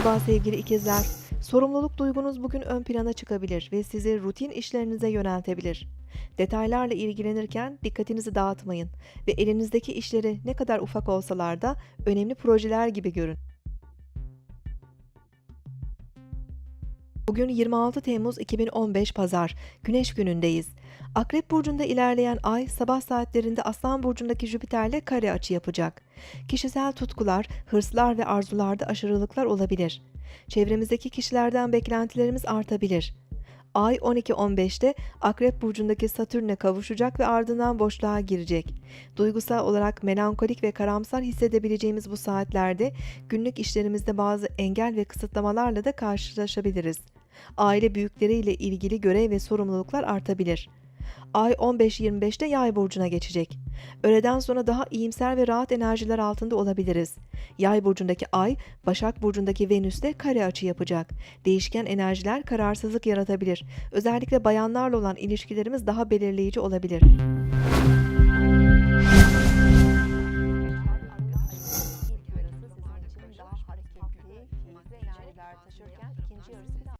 Merhaba sevgili ikizler. Sorumluluk duygunuz bugün ön plana çıkabilir ve sizi rutin işlerinize yöneltebilir. Detaylarla ilgilenirken dikkatinizi dağıtmayın ve elinizdeki işleri ne kadar ufak olsalar da önemli projeler gibi görün. Bugün 26 Temmuz 2015 Pazar, Güneş günündeyiz. Akrep burcunda ilerleyen ay sabah saatlerinde Aslan burcundaki Jüpiter'le kare açı yapacak. Kişisel tutkular, hırslar ve arzularda aşırılıklar olabilir. Çevremizdeki kişilerden beklentilerimiz artabilir. Ay 12-15'te Akrep burcundaki Satürn'e kavuşacak ve ardından boşluğa girecek. Duygusal olarak melankolik ve karamsar hissedebileceğimiz bu saatlerde günlük işlerimizde bazı engel ve kısıtlamalarla da karşılaşabiliriz. Aile büyükleriyle ilgili görev ve sorumluluklar artabilir. Ay 15-25'te Yay burcuna geçecek. Öğleden sonra daha iyimser ve rahat enerjiler altında olabiliriz. Yay burcundaki Ay, Başak burcundaki Venüs'te kare açı yapacak. Değişken enerjiler kararsızlık yaratabilir. Özellikle bayanlarla olan ilişkilerimiz daha belirleyici olabilir.